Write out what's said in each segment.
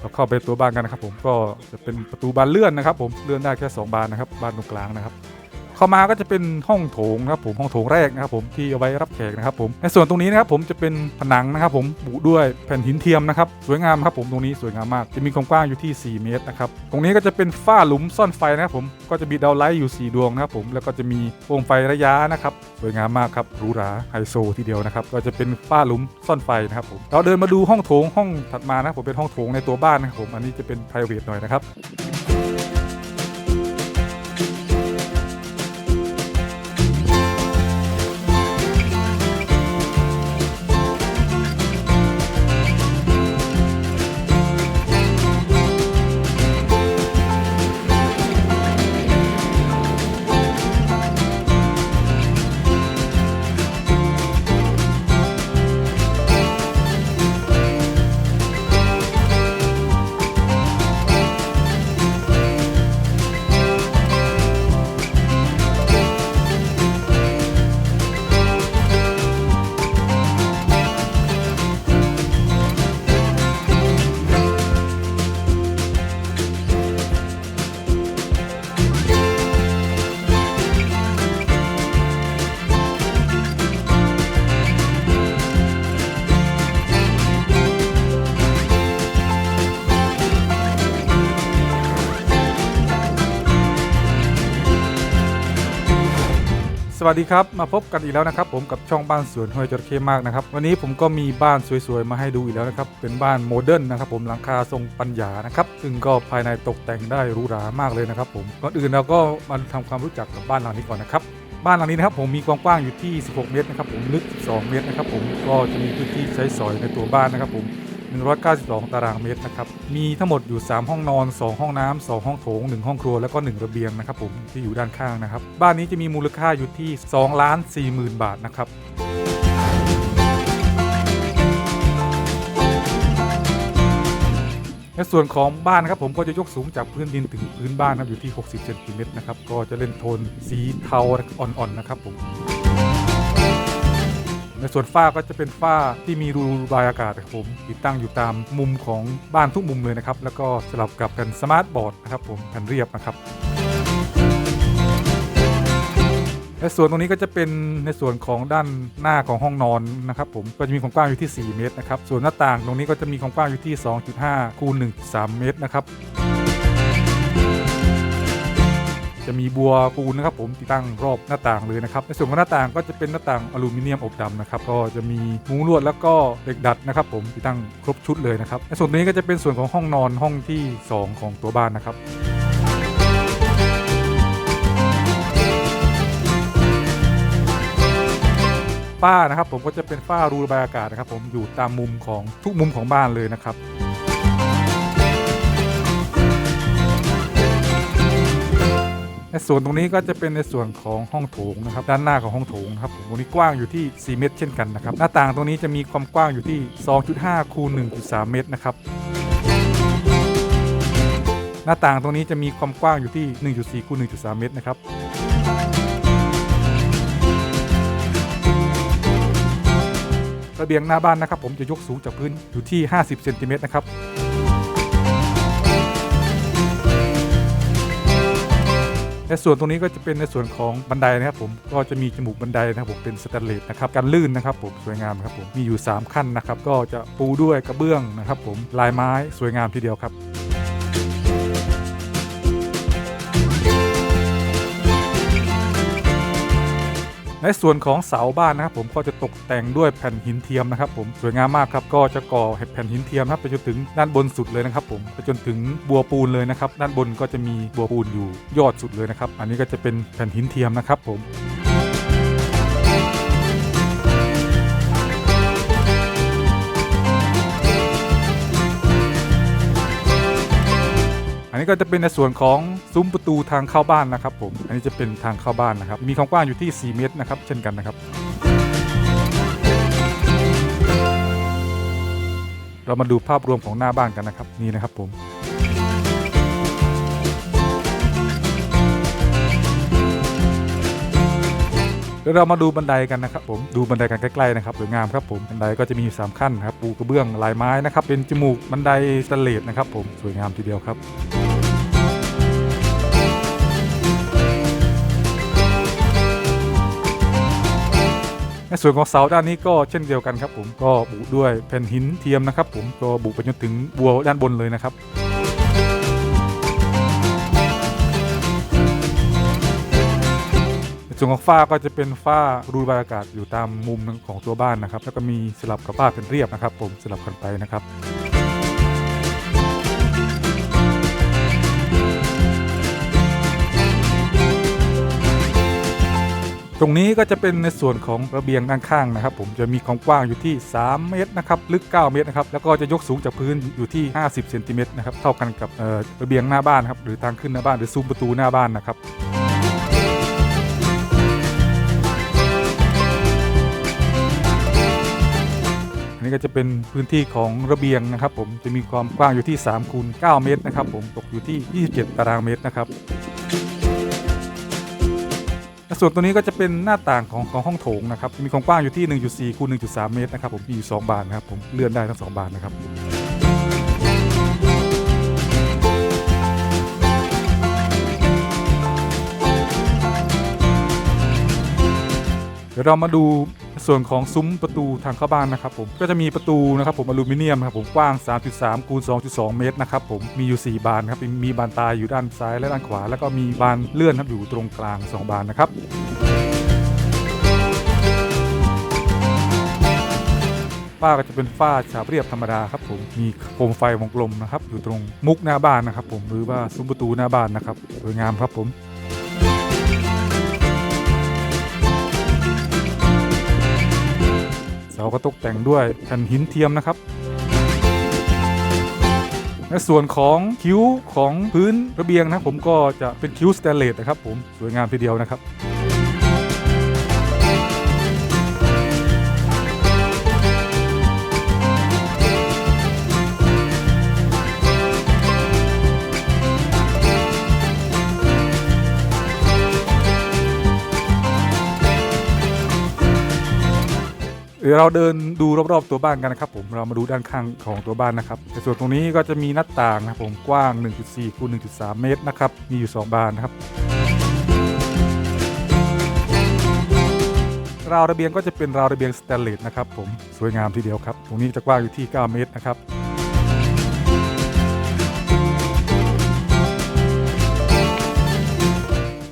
เราเข้าไปตัวบ้านกันนะครับผมก็จะเป็นประตูบานเลื่อนนะครับผมเลื่อนได้แค่สองบานนะครับบานตรงกลางนะครับ เข้ามาก็จะเป็นห้องโถงนะครับผมห้องโถงแรกนะครับผมที่เอาไว้รับแขกนะครับผมในส่วนตรงนี้นะครับผมจะเป็นผนังนะครับผมบุด้วยแผ่นหินเทียมนะครับสวยงามครับผมตรงนี้สวยงามมากจะมีความกว้างอยู่ที่ 4 เมตรนะครับตรงนี้ก็จะเป็นฝ้าหลุมซ่อนไฟนะครับผมก็จะมีดาวไลท์อยู่ 4 ดวงนะครับผมแล้วก็จะมีโคมไฟระยะนะครับสวยงามมากครับหรูหราไฮโซทีเดียวนะครับก็จะเป็นฝ้าหลุมซ่อนไฟนะครับผมเราเดินมาดูห้องโถงห้องถัดมานะผมเป็นห้องโถงในตัวบ้านนะครับผมอันนี้จะเป็น p r i v a t หน่อยนะครับ วัสดีครับ มาพบกันอีกแล้วนะครับ ผมกับช่องบ้านสวนห้วยจระเข้มากนะครับ วันนี้ผมก็มีบ้านสวยๆ มาให้ดูอีกแล้วนะครับ เป็นบ้านโมเดิร์นนะครับผมหลังคาทรงปัญญานะครับ ซึ่งก็ภายในตกแต่งได้หรูหรามากเลยนะครับผมก่อนอื่นเราก็มาทำความรู้จักกับบ้านหลังนี้ก่อนนะครับบ้านหลังนี้นะครับผมมีความกว้างอยู่ที่ 16 เมตรนะครับผมลึก 2 เมตรนะครับผมก็จะมีพื้นที่ใช้สอยในตัวบ้านนะครับผม 192 ตารางเมตรนะครับ มีทั้งหมดอยู่ 3 ห้องนอน 2 ห้องน้ำ2ห้องโถง 1 ห้องครัว แล้วก็ 1 ระเบียงนะครับผมที่อยู่ด้านข้างนะครับ บ้านนี้จะมีมูลค่าอยู่ที่2ล้าน4หมื่นบาทนะครับในส่วนของบ้านนะครับผมก็จะยกสูงจากพื้นดินถึงพื้นบ้านนะครับอยู่ที่ 60เซนติเมตรนะครับ ก็จะเล่นโทนสีเทาอ่อนๆนะครับผม ในส่วนฝ้าก็จะเป็นฝ้าที่มีรูระบายอากาศนะครับผมติดตั้งอยู่ตามมุมของบ้านทุกมุมเลยนะครับ แล้วก็สลับกับแผ่นสมาร์ทบอร์ดนะครับผมแผ่นเรียบนะครับและส่วนตรงนี้ก็จะเป็นในส่วนของด้านหน้าของห้องนอนนะครับผมก็จะมีความกว้างอยู่ที่ 4 เมตรนะครับส่วนหน้าต่างตรงนี้ก็จะมีความกว้างอยู่ที่ 2.5คูณ1.3 เมตรนะครับ จะมีบัวปูนนะครับผมติดตั้งรอบหน้าต่างเลยนะครับในส่วนของหน้าต่างก็จะเป็นหน้าต่างอลูมิเนียมอบดำนะครับก็จะมีมุ้งลวดแล้วก็เหล็กดัดนะครับผมติดตั้งครบชุดเลยนะครับในส่วนนี้ก็จะเป็นส่วนของห้องนอนห้องที่ 2 ของตัวบ้านนะครับฝ้านะครับผมก็จะเป็นฝ้ารูระบายอากาศนะครับผมอยู่ตามมุมของทุกมุมของบ้านเลยนะครับ ในส่วนตรงนี้ก็จะเป็นในส่วนของห้องโถงนะครับด้านหน้าของห้องโถงครับตรงนี้กว้างอยู่ที่ 4 เมตร เช่นกันนะครับหน้าต่างตรงนี้จะมีความกว้างอยู่ที่ 2.5 คูณ 1.3 เมตรนะครับหน้าต่างตรงนี้จะมีความกว้างอยู่ที่ 1.4คูณ1.3 เมตรนะครับระเบียงหน้าบ้านนะครับ ผมจะยกสูงจากพื้นอยู่ที่ 50 เซนติเมตรนะครับ ในส่วนตรงนี้ก็จะเป็นในส่วนของบันไดนะครับผมก็จะมีจมูกบันไดนะครับผมเป็นสแตนเลสนะครับกันลื่นนะครับผมสวยงามครับผมมีอยู่ 3 ขั้นนะครับก็จะปูด้วยกระเบื้องนะครับผมลายไม้สวยงามทีเดียวครับ ในส่วนของเสาบ้านนะครับผมก็จะตกแต่งด้วยแผ่นหินเทียมนะครับผมสวยงามมากครับก็จะก่อแผ่นหินเทียมนะครับไปจนถึงด้านบนสุดเลยนะครับผมไปจนถึงบัวปูนเลยนะครับด้านบนก็จะมีบัวปูนอยู่ยอดสุดเลยนะครับอันนี้ก็จะเป็นแผ่นหินเทียมนะครับผม นนี้ก็จะเป็นในส่วนของซุ้มประตูทางเข้าบ้านนะครับผม อันนี้จะเป็นทางเข้าบ้านนะครับ มีความกว้างอยู่ที่ 4 เมตรนะครับ เช่นกันนะครับ เรามาดูภาพรวมของหน้าบ้านกันนะครับ นี่นะครับผมโดดี๋ยวเรามาดูบันไดกันนะครับผมดูบันไดกันใกล้ๆนะครับสวยงามครับผมบันไดก็จะมีอยู่สามขั้นครับปูกระเบื้องลายไม้นะครับเป็นจมูกบันไดสแตเลสนะครับผมสวยงามทีเดียวครับ ในส่วนของเสาด้านนี้ก็เช่นเดียวกันครับผมก็บุด้วยแผ่นหินเทียมนะครับผมก็บุไปจนถึงบัวด้านบนเลยนะครับในส่วนของฝ้าก็จะเป็นฝ้ารูระบายอากาศอยู่ตามมุมของตัวบ้านนะครับ แล้วก็มีสลับกับฝ้าเป็นเรียบนะครับ ผมสลับกันไปนะครับ ตรงนี้ก็จะเป็นในส่วนของระเบียงด้านข้างนะครับ ผมจะมีความกว้างอยู่ที่ 3 เมตรนะครับลึก 9 เมตรนะครับแล้วก็จะยกสูงจากพื้นอยู่ที่ 50เซนติเมตรนะครับเท่ากันกับระเบียงหน้าบ้านครับหรือทางขึ้นหน้าบ้านหรือซุ้มประตูหน้าบ้านนะครับอันนี้ก็จะเป็นพื้นที่ของระเบียงนะครับ ผมจะมีความกว้างอยู่ที่3คูณ9เมตรนะครับ ผมตกอยู่ที่ 27 ตารางเมตรนะครับ ส่วนตัวนี้ก็จะเป็นหน้าต่างของของห้องโถงนะครับ มีความกว้างอยู่ที่ 1.4คูณ1.3 เมตรนะครับผมมีอยู่ 2 บานนะครับผมเลื่อนได้ทั้ง 2 บานนะครับเดี๋ยวเรามาดู ส่วนของซุ้มประตูทางเข้าบ้านนะครับผมก็จะมีประตูนะครับผมอลูมิเนียมครับผมกว้าง 3.3คูณ2.2 เมตรนะครับผมมีอยู่ 4 บานครับมีบานตายอยู่ด้านซ้ายและด้านขวา แล้วก็มีบานเลื่อนครับอยู่ตรงกลาง 2 บานนะครับฝ้าก็จะเป็นฝ้าฉาบเรียบธรรมดาครับผมมีโคมไฟวงกลมนะครับอยู่ตรงมุกหน้าบ้านนะครับผมหรือว่าซุ้มประตูหน้าบ้านนะครับสวยงามครับผม เสาก็ตกแต่งด้วยแผ่นหินเทียมนะครับในส่วนของคิ้วของพื้นระเบียงนะผมก็จะเป็นคิ้วสแตนเลสนะครับผมสวยงามทีเดียวนะครับ ดี๋ยวเราเดินดูรอบๆตัวบ้านกันนะครับผมเรามาดูด้านข้างของตัวบ้านนะครับในส่วนตรงนี้ก็จะมีหน้าต่างนะครับผมกว้าง 1.4คูณ1.3 เมตรนะครับมีอยู่ 2 บานนะครับราวระเบียงก็จะเป็นราวระเบียงสแตนเลสนะครับผมสวยงามทีเดียวครับ ตรงนี้จะกว้างอยู่ที่ 9 เมตรนะครับ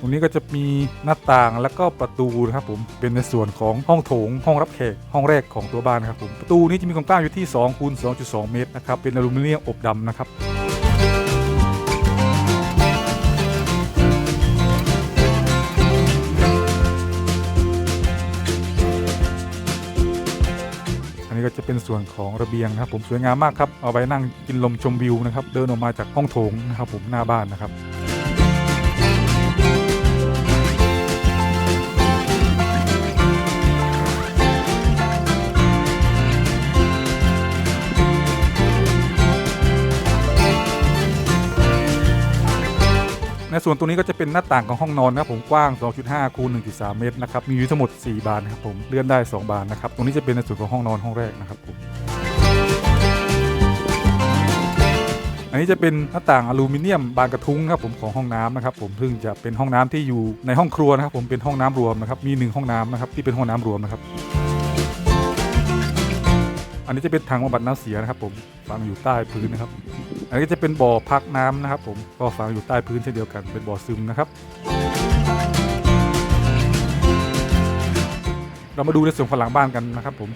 รงนี้ก็จะมีหน้าต่างแล้วก็ประตูนะครับผมเป็นในส่วนของห้องโถงห้องรับแขกห้องแรกของตัวบ้านครับผมประตูนี้จะมีความกว้างอยู่ที่2คูณ2.2 เมตรนะครับเป็นอลูมิเนียมอบดำนะครับอันนี้ก็จะเป็นส่วนของระเบียงนะครับผมสวยงามมากครับเอาไว้นั่งกินลมชมวิวนะครับเดินออกมาจากห้องโถงนะครับผมหน้าบ้านนะครับ ในส่วนตรงนี้ก็จะเป็นหน้าต่างของห้องนอนนะครับผมกว้าง 2.5คูณ1.3 เมตรนะครับมีอยู่ทั้งหมด 4 บานนะครับผมเลื่อนได้ 2 บานนะครับตรงนี้จะเป็นในส่วนของห้องนอนห้องแรกนะครับผมอันนี้จะเป็นหน้าต่างอลูมิเนียมบานกระทุ้งครับผมของห้องน้ำนะครับผมซึ่งจะเป็นห้องน้ำที่อยู่ในห้องครัวนะครับผมเป็นห้องน้ำรวมนะครับมีหนึ่งห้องน้ำนะครับที่เป็นห้องน้ำรวมนะครับ อันนี้จะเป็นถังบำบัดน้ำเสียนะครับ ผมฝังอยู่ใต้พื้นนะครับ อันนี้จะเป็นบ่อพักน้ำนะครับ ผมก็ฝังอยู่ใต้พื้นเช่นเดียวกันเป็นบ่อซึมนะครับ เรามาดูในส่วนของหลังบ้านกันนะครับ ผม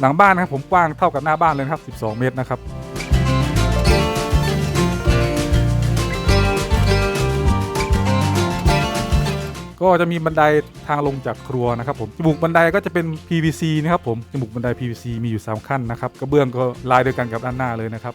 หลังบ้านนะครับผมกว้างเท่ากับหน้าบ้านเลยนะครับ 12 เมตรนะครับ ก็จะมีบันไดทางลงจากครัวนะครับผมจมูกบันไดก็จะเป็น PVC นะครับผมจมูกบันได PVC มีอยู่ 3 ขั้นนะครับกระเบื้องก็ลายเดียวกันกับด้านหน้าเลยนะครับ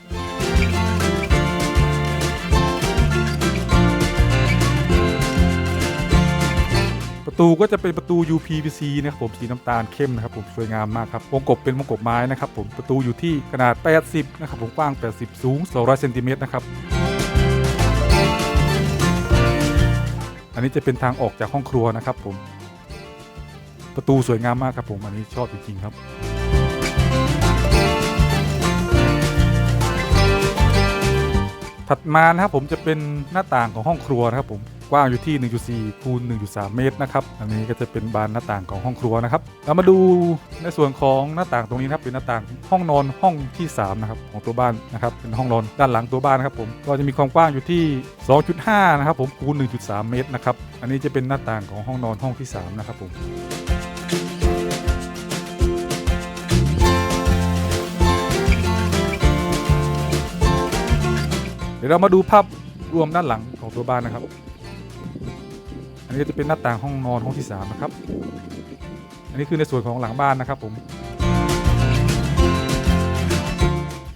ประตูก็จะเป็นประตู UPVC นะครับผมสีน้ำตาลเข้มนะครับผมสวยงามมากครับวงกบเป็นวงกบไม้นะครับผมประตูอยู่ที่ขนาด 80 นะครับผมกว้าง 80 สูง 200เซนติเมตรนะครับ นนี้จะเป็นทางออกจากห้องครัวนะครับผม ประตูสวยงามมากครับผม อันนี้ชอบจริงๆครับ ถัดมานะครับผมจะเป็นหน้าต่างของห้องครัวนะครับผม กว้างอยู่ที่ 1.4 คูณ 1.3 เมตรนะครับ อันนี้ก็จะเป็นบานหน้าต่างของห้องครัวนะครับ เรามาดูในส่วนของหน้าต่างตรงนี้นะครับ เป็นหน้าต่างห้องนอนห้องที่ 3 นะครับของตัวบ้านนะครับ เป็นห้องนอนด้านหลังตัวบ้านนะครับผม ก็จะมีความกว้างอยู่ที่ 2.5 นะครับผม คูณ 1.3 เมตรนะครับ อันนี้จะเป็นหน้าต่างของห้องนอนห้องที่สามนะครับผมเดี๋ยวเรามาดูภาพรวมด้านหลังของตัวบ้านนะครับ นนี้ก็จะเป็นหน้าต่างห้องนอนห้องที่สามนะครับ อันนี้คือในส่วนของหลังบ้านนะครับผม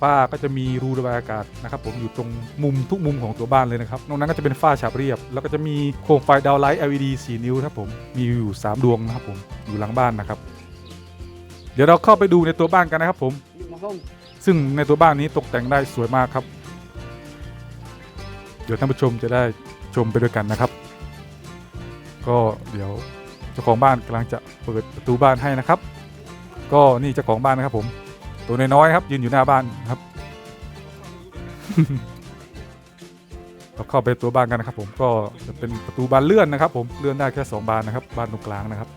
ฝ้าก็จะมีรูระบายอากาศนะครับผมอยู่ตรงมุมทุกมุมของตัวบ้านเลยนะครับนอกนั้นก็จะเป็นฝ้าฉาบเรียบ แล้วก็จะมีโคมไฟดาวไลท์ LED 4 นิ้วครับผมมีอยู่ 3 ดวงนะครับผมอยู่หลังบ้านนะครับ เดี๋ยวเราเข้าไปดูในตัวบ้านกันนะครับผม ซึ่งในตัวบ้านนี้ตกแต่งได้สวยมากครับ เดี๋ยวท่านผู้ชมจะได้ชมไปด้วยกันนะครับ ก็เดี๋ยวเจ้าของบ้านกำลังจะเปิดประตูบ้านให้นะครับ ก็นี่เจ้าของบ้านนะครับผม ตัวน้อยๆครับ ยืนอยู่หน้าบ้านครับ เราเข้าไปตัวบ้านกันนะครับ ผมก็จะเป็นประตูบานเลื่อนนะครับ ผมเลื่อนได้แค่สองบานนะครับบานตรงกลางนะครับ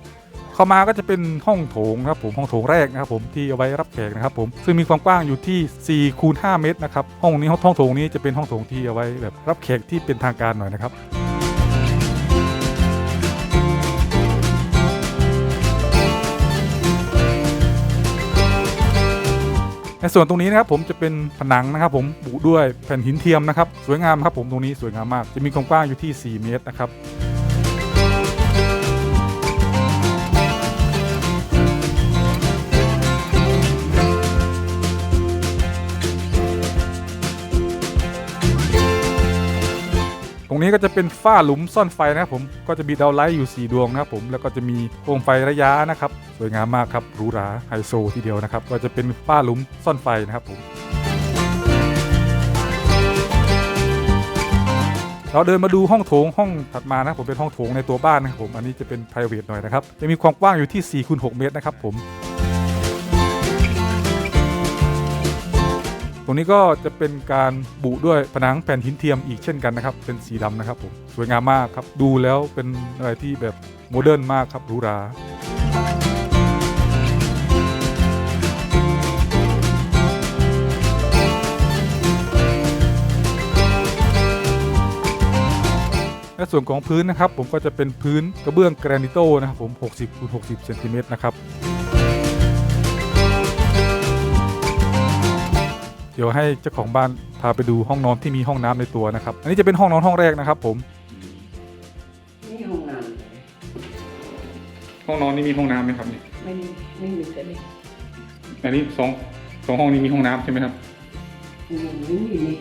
เข้ามาก็จะเป็นห้องโถงนะครับผมห้องโถงแรกนะครับ ผมที่เอาไว้รับแขกนะครับ ผมซึ่งมีความกว้างอยู่ที่4คูณ5เมตรนะครับห้องนี้ห้องโถงนี้จะเป็นห้องโถงที่เอาไว้แบบรับแขกที่เป็นทางการหน่อยนะครับ ในส่วนตรงนี้นะครับผมจะเป็นผนังนะครับผมบุด้วยแผ่นหินเทียมนะครับสวยงามครับผมตรงนี้สวยงามมากจะมีความกว้างอยู่ที่ 4 เมตรนะครับ รงนี้ก็จะเป็นฝ้าหลุมซ่อนไฟนะครับผมก็จะมีดาวไลท์อยู่ 4 ดวงนะครับผมแล้วก็จะมีโคมไฟระยะนะครับสวยงามมากครับหรูหราไฮโซทีเดียวนะครับก็จะเป็นฝ้าหลุมซ่อนไฟนะครับผมเราเดินมาดูห้องโถงห้องถัดมานะผมเป็นห้องโถงในตัวบ้านนะครับผมอันนี้จะเป็น p r i v a t หน่อยนะครับจะมีความกว้างอยู่ที่4คูณ6เมตรนะครับผม รงนี้ก็จะเป็นการบุด้วยผนังแผ่นหินเทียมอีกเช่นกันนะครับ เป็นสีดำนะครับผมสวยงามมากครับ ดูแล้วเป็นอะไรที่แบบโมเดิร์นมากครับหรูหราในส่วนของพื้นนะครับผมก็จะเป็นพื้นกระเบื้องแกรนิโตนะครับผม 60คูณ60 เซนติเมตรนะครับ ดี๋ยวให้เจ้าของบ้านพาไปดูห้องนอนที่มีห้องน้ำในตัวนะครับ อันนี้จะเป็นห้องนอนห้องแรกนะครับ ผม นี่ห้องน้ห้องนอนนี่มีห้องน้ำไหมครับนี่ำไม่มีไม่มีแต่นี่อันนี้สองสองห้องนี้มีห้องน้ำใช่ไหมครับอืมไม่มีนี่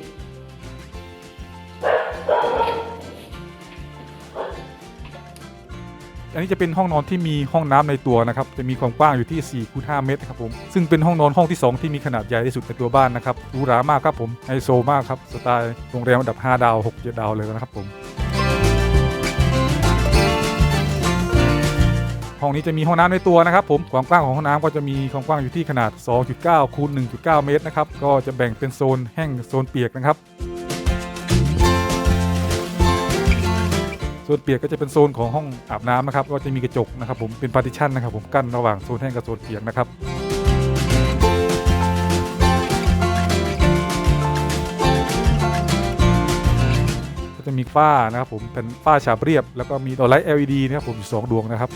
อันนี้จะเป็นห้องนอนที่มีห้องน้ำในตัวนะครับ จะมีความกว้างอยู่ที่4คูณ5เมตรครับผม ซึ่งเป็นห้องนอนห้องที่ 2 ที่มีขนาดใหญ่ที่สุดในตัวบ้านนะครับหรูหรามากครับผมไฮโซมากครับ สไตล์โรงแรมอันดับ 5 ดาว6 7ดาวเลยนะครับผมห้องนี้จะมีห้องน้ำในตัวนะครับผมความกว้างของห้องน้ำก็จะมีความกว้างอยู่ที่ขนาด 2.9คูณ1.9 เมตรนะครับ ก็จะแบ่งเป็นโซนแห้งโซนเปียกนะครับ โซนเปียกก็จะเป็นโซนของห้องอาบน้ำนะครับก็จะมีกระจกนะครับผมเป็นพาร์ติชันนะครับผมกั้นระหว่างโซนแห้งกับโซนเปียกนะครับก็จะมีฝ้านะครับผมเป็นฝ้าฉาบเรียบ แล้วก็มีดอกไลท์ LED นะครับผมอยู่สองดวงนะครับ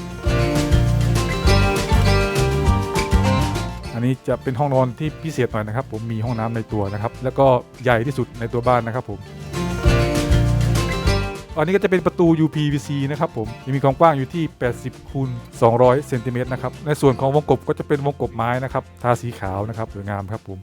อันนี้จะเป็นห้องนอนที่พิเศษหน่อยนะครับ ผมมีห้องน้ำในตัวนะครับ แล้วก็ใหญ่ที่สุดในตัวบ้านนะครับผม อันนี้ก็จะเป็นประตู UPVC นะครับผมจะมีความกว้างอยู่ที่ 80คูณ200เซนติเมตรนะครับ ในส่วนของวงกบก็จะเป็นวงกบไม้นะครับ ทาสีขาวนะครับสวยงามครับผม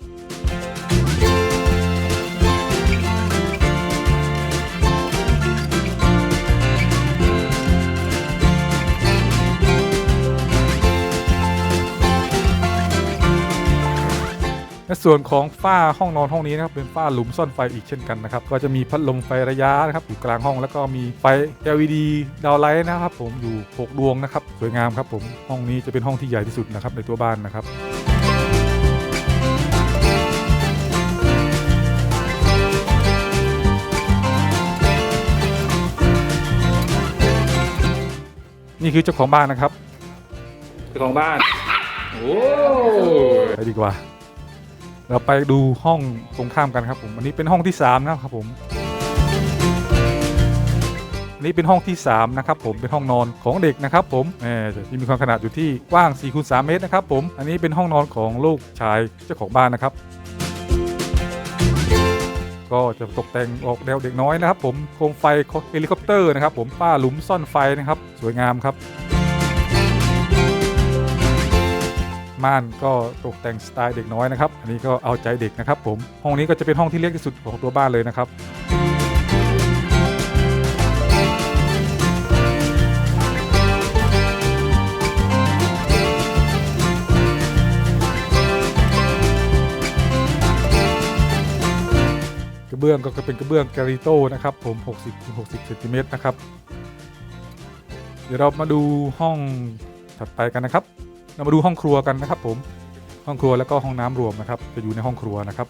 ในส่วนของฝ้าห้องนอนห้องนี้นะครับเป็นฝ้าหลุมซ่อนไฟอีกเช่นกันนะครับก็จะมีพัดลมไฟระยะนะครับอยู่กลางห้องแล้วก็มีไฟ LED ดาวไลท์นะครับ ผมอยู่ 6 ดวงนะครับสวยงามครับผมห้องนี้จะเป็นห้องที่ใหญ่ที่สุดนะครับในตัวบ้านนะครับนี่คือเจ้าของบ้านนะครับ เจ้าของบ้าน โอ้ไปดีกว่า เราไปดูห้องตรงข้ามกันครับผมอันนี้เป็นห้องที่ 3 นะครับผมอันนี้เป็นห้องที่ 3 นะครับผมเป็นห้องนอนของเด็กนะครับผมที่มีความขนาดอยู่ที่กว้าง4คูณ3เมตรนะครับผมอันนี้เป็นห้องนอนของลูกชายเจ้าของบ้านนะครับ ก็จะตกแต่งออกแนวเด็กน้อยนะครับ ผมโคมไฟเฮลิคอปเตอร์นะครับ ผมป้าหลุมซ่อนไฟนะครับ สวยงามครับ ม่านก็ตกแต่งสไตล์เด็กน้อยนะครับ อันนี้ก็เอาใจเด็กนะครับผม ห้องนี้ก็จะเป็นห้องที่เล็กที่สุดของตัวบ้านเลยนะครับกระเบื้องก็เป็นกระเบื้องการิโต้นะครับผม 60คูณ60เซนติเมตรนะครับ เดี๋ยวเรามาดูห้องถัดไปกันนะครับ เรามาดูห้องครัวกันนะครับผมห้องครัวแล้วก็ห้องน้ำรวมนะครับจะอยู่ในห้องครัวนะครับ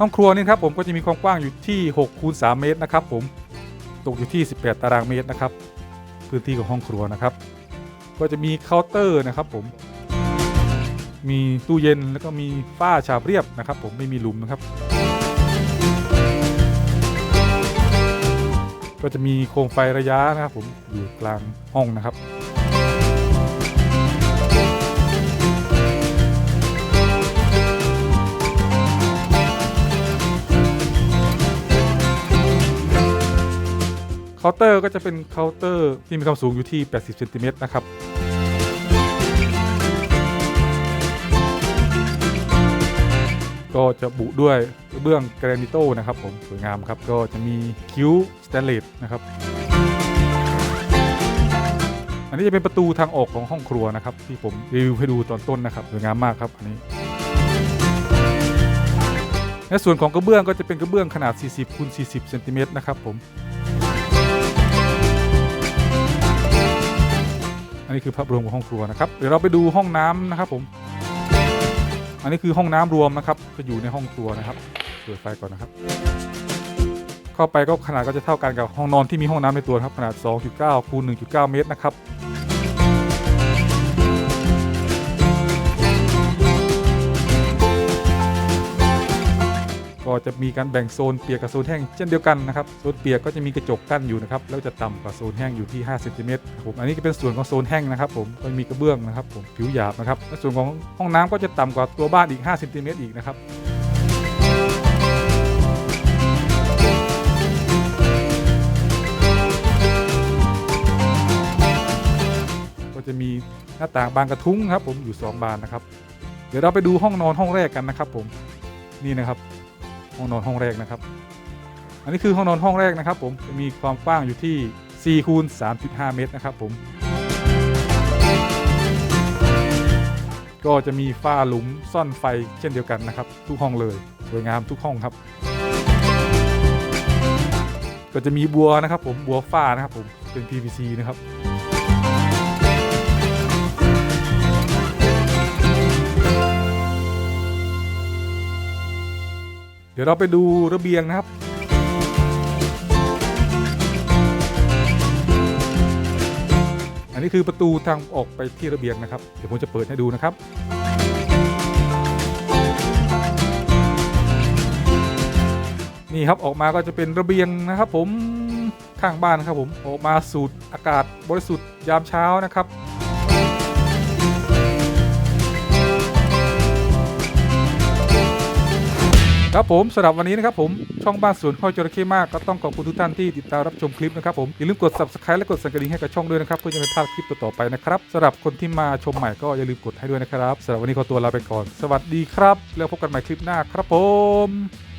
ห้องครัวนี่ครับผมก็จะมีความกว้างอยู่ที่6คูณ3เมตรนะครับผมตกอยู่ที่ 18 ตารางเมตรนะครับ พื้นที่ของห้องครัวนะครับ ก็จะมีเคาน์เตอร์นะครับผมมีตู้เย็นแล้วก็มีฝ้าฉาบเรียบนะครับ ผมไม่มีหลุมนะครับก็จะมีโคมไฟระยะนะครับผมอยู่กลางห้องนะครับ เคาน์เตอร์ก็จะเป็นเคาน์เตอร์ที่มีความสูงอยู่ที่ 80เซนติเมตรนะครับก็จะบุด้วยเบื้องแกรนิโตนะครับผมสวยงามครับ ก็จะมีคิ้วสแตนเลสนะครับ อันนี้จะเป็นประตูทางออกของห้องครัวนะครับ ที่ผมรีวิวให้ดูตอนต้นนะครับสวยงามมากครับอันนี้ในส่วนของกระเบื้องก็จะเป็นกระเบื้องขนาด 40คูณ40เซนติเมตรนะครับผม นี่คือภาพรวมของห้องครัวนะครับเดี๋ยวเราไปดูห้องน้ำนะครับผม อันนี้คือห้องน้ำรวมนะครับจะอยู่ในห้องครัวนะครับเปิดไฟก่อนนะครับ เข้าไปก็ขนาดก็จะเท่ากันกับห้องนอนที่มีห้องน้ำในตัวครับขนาด 2.9คูณ1.9 เมตรนะครับ ก็จะมีการแบ่งโซนเปียกกับโซนแห้งเช่นเดียวกันนะครับโซนเปียกก็จะมีกระจกกั้นอยู่นะครับแล้วจะต่ำกว่าโซนแห้งอยู่ที่5เซนติเมตรผมอันนี้ก็เป็นส่วนของโซนแห้งนะครับผมก็มีกระเบื้องนะครับผมผิวหยาบนะครับและส่วนของห้องน้ำก็จะต่ำกว่าตัวบ้านอีก5เซนติเมตรอีกนะครับก็จะมีหน้าต่างบานกระทุ้งครับผมอยู่ 2 บานนะครับ เดี๋ยวเราไปดูห้องนอนห้องแรกกันนะครับผมนี่นะครับ ห้องนอนห้องแรกนะครับ อันนี้คือห้องนอนห้องแรกนะครับ ผมจะมีความกว้างอยู่ที่4คูณ3.5 เมตรนะครับ ผม ก็จะมีฝ้าหลุมซ่อนไฟเช่นเดียวกันนะครับ ทุกห้องเลยสวยงามทุกห้องครับ ก็จะมีบัวนะครับ ผมบัวฝ้านะครับ ผมเป็น PVC นะครับ เดี๋ยวเราไปดูระเบียงนะครับ อันนี้คือประตูทางออกไปที่ระเบียงนะครับ เดี๋ยวผมจะเปิดให้ดูนะครับ นี่ครับออกมาก็จะเป็นระเบียงนะครับ ผมข้างบ้านครับผมออกมาสูดอากาศบริสุทธิ์ยามเช้านะครับ ครับผมสำหรับวันนี้นะครับผมช่องบ้านสวนห้อยจระเข้มากก็ต้องขอบคุณทุกท่านที่ติดตามรับชมคลิปนะครับผมอย่าลืมกด subscribe และกดสั่นกระดิ่งให้กับช่องด้วยนะครับเพื่อจะไม่พลาดคลิปต่อๆไปนะครับสำหรับคนที่มาชมใหม่ก็อย่าลืมกดให้ด้วยนะครับสำหรับวันนี้ขอตัวลาไปก่อน สวัสดีครับ แล้วพบกันใหม่คลิปหน้าครับผม